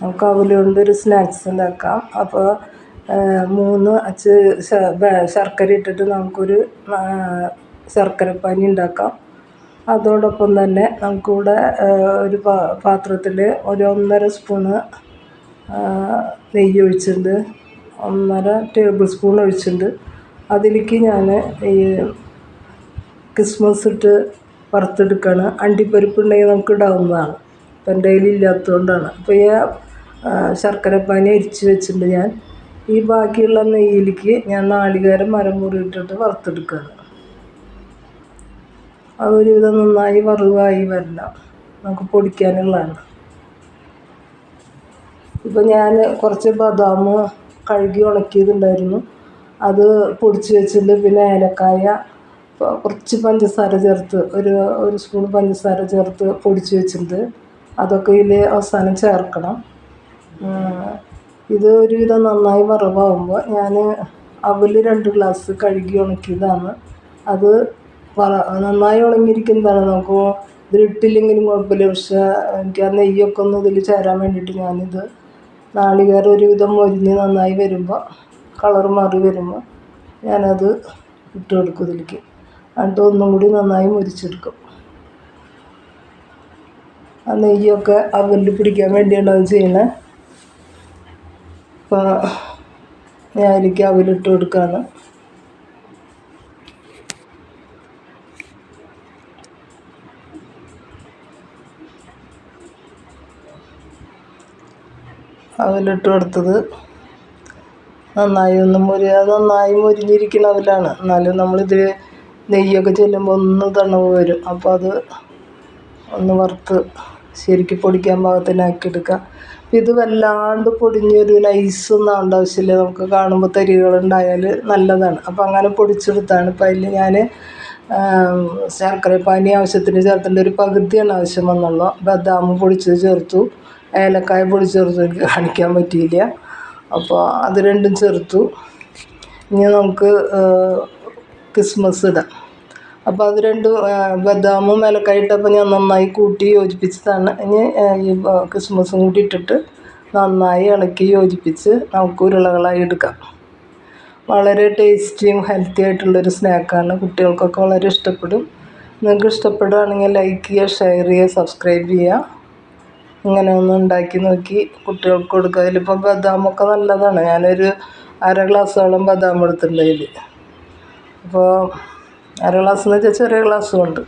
നമുക്ക് അവൽ ഒരു സ്നാക്സ് ഉണ്ടാക്കാം. അപ്പോൾ മൂന്ന് അച്ച് ശർക്കര ഇട്ടിട്ട് നമുക്കൊരു ശർക്കര പനി ഉണ്ടാക്കാം. അതോടൊപ്പം തന്നെ നമുക്കിവിടെ ഒരു പാത്രത്തിൽ ഒരു ഒന്നര സ്പൂണ് നെയ്യ് ഒഴിച്ചിട്ടുണ്ട്. ഒന്നര ടേബിൾ സ്പൂൺ ഒഴിച്ചിട്ടുണ്ട്. അതിലേക്ക് ഞാൻ ഈ ക്രിസ്മസ് ഇട്ട് വറുത്തെടുക്കുകയാണ് അണ്ടിപ്പരിപ്പ് ഉണ്ടെങ്കിൽ നമുക്ക് ഇടാവുന്നതാണ്. എന്റെ കയ്യിൽ ഇല്ലാത്തതുകൊണ്ടാണ്. അപ്പോൾ ഈ ശർക്കരപ്പാനി അരിച്ച് വെച്ചിട്ടുണ്ട് ഞാൻ. ഈ ബാക്കിയുള്ള നെയ്യിലേക്ക് ഞാൻ നാളികേരം മരം മുറിയിട്ടിട്ട് വറുത്തെടുക്കുകയാണ് അത് ഒരുവിധം നന്നായി വറുവായി വരണം നമുക്ക് പൊടിക്കാനുള്ളതാണ്. ഇപ്പം ഞാൻ കുറച്ച് ബദാം കഴുകി ഉണക്കിയതുണ്ടായിരുന്നു. അത് പൊടിച്ച് വെച്ചിട്ട് പിന്നെ ഏലക്കായ കുറച്ച് പഞ്ചസാര ചേർത്ത് ഒരു ഒരു സ്പൂൺ പഞ്ചസാര ചേർത്ത് പൊടിച്ച് വെച്ചിട്ടുണ്ട്. അതൊക്കെ ഇതിൽ അവസാനം ചേർക്കണം. ഇത് ഒരുവിധം നന്നായി വറവാകുമ്പോൾ ഞാൻ അവൽ രണ്ട് ഗ്ലാസ് കഴുകി ഉണക്കിയതാണ്. അത് വറ നന്നായി ഉണങ്ങിയിരിക്കുന്നതാണ്. നമുക്ക് ഇതിലിട്ടില്ലെങ്കിലും കുഴപ്പമില്ല. പക്ഷേ എനിക്ക് ആ നെയ്യൊക്കെ ഒന്ന് ഇതിൽ ചേരാൻ വേണ്ടിയിട്ട് ഞാനിത് നാളികേരം ഒരുവിധം മൊരിഞ്ഞ് നന്നായി വരുമ്പോൾ കളർ മാറി വരുമ്പോൾ ഞാനത് ഇട്ട് കൊടുക്കും ഇതിലേക്ക്. എന്നിട്ട് ഒന്നും കൂടി നന്നായി മുരിച്ചെടുക്കും. ആ നെയ്യൊക്കെ അവലിൽ പിടിക്കാൻ വേണ്ടിയാണ് അത് ചെയ്യുന്നത് അപ്പോൾ ഞാൻ അതിലേക്ക് അവലിട്ട് കൊടുക്കുകയാണ് അവലിട്ട് കൊടുത്തത് നന്നായി ഒന്നും മുരി അത് നന്നായി മുരിഞ്ഞിരിക്കുന്ന അവലാണ്. എന്നാലും നമ്മളിത് നെയ്യൊക്കെ ചെല്ലുമ്പോൾ ഒന്ന് തണവ് വരും. അപ്പോൾ അത് ഒന്ന് വറുത്ത് ശരിക്ക് പൊടിക്കാൻ പാകത്തിനാക്കി എടുക്കുക ഇത് വല്ലാണ്ട് പൊടിഞ്ഞൊരു നൈസൊന്നും ആവേണ്ട ആവശ്യമില്ല. നമുക്ക് കാണുമ്പോൾ തരികളുണ്ടായാൽ നല്ലതാണ്. അപ്പം അങ്ങനെ പൊടിച്ചെടുത്താണ്. ഇപ്പം അതിൽ ഞാൻ ശർക്കരപ്പാനി ആവശ്യത്തിന് ചേർത്തിന്റെ ഒരു പകുതിയാണ് ആവശ്യം വന്നുള്ളൂ. ബദാം പൊടിച്ചത് ചേർത്തു. ഏലക്കായ പൊടിച്ച് ചേർത്തു. എനിക്ക് കാണിക്കാൻ പറ്റിയില്ല. അപ്പോൾ അത് രണ്ടും ചേർത്തു. ഇനി നമുക്ക് കിസ്മസ് ഇടാം. അപ്പോൾ അത് രണ്ടും ബദാമും ഏലക്കായ ഇട്ടപ്പോൾ ഞാൻ നന്നായി കൂട്ടി യോജിപ്പിച്ചതാണ്. ഇനി ഈ ക്രിസ്മസും കൂടി ഇട്ടിട്ട് നന്നായി ഇളക്കി യോജിപ്പിച്ച് നമുക്ക് ഉരുളകളായി എടുക്കാം. വളരെ ടേസ്റ്റിയും ഹെൽത്തി ആയിട്ടുള്ളൊരു സ്നാക്കാണ്. കുട്ടികൾക്കൊക്കെ വളരെ ഇഷ്ടപ്പെടും. നിങ്ങൾക്ക് ഇഷ്ടപ്പെടുകയാണെങ്കിൽ ലൈക്ക് ചെയ്യുക ഷെയർ ചെയ്യുക സബ്സ്ക്രൈബ് ചെയ്യുക. ഇങ്ങനെ ഒന്ന് ഉണ്ടാക്കി നോക്കി കുട്ടികൾക്ക് കൊടുക്കുക. അതിലിപ്പോൾ ബദാമൊക്കെ നല്ലതാണ്. ഞാനൊരു അര ഗ്ലാസ്സോളം ബദാം എടുത്തിട്ടുണ്ട് അതിൽ അപ്പോൾ അര ഗ്ലാസ് എന്ന് വെച്ചാൽ ചെറിയ ഗ്ലാസ്സും ഉണ്ട്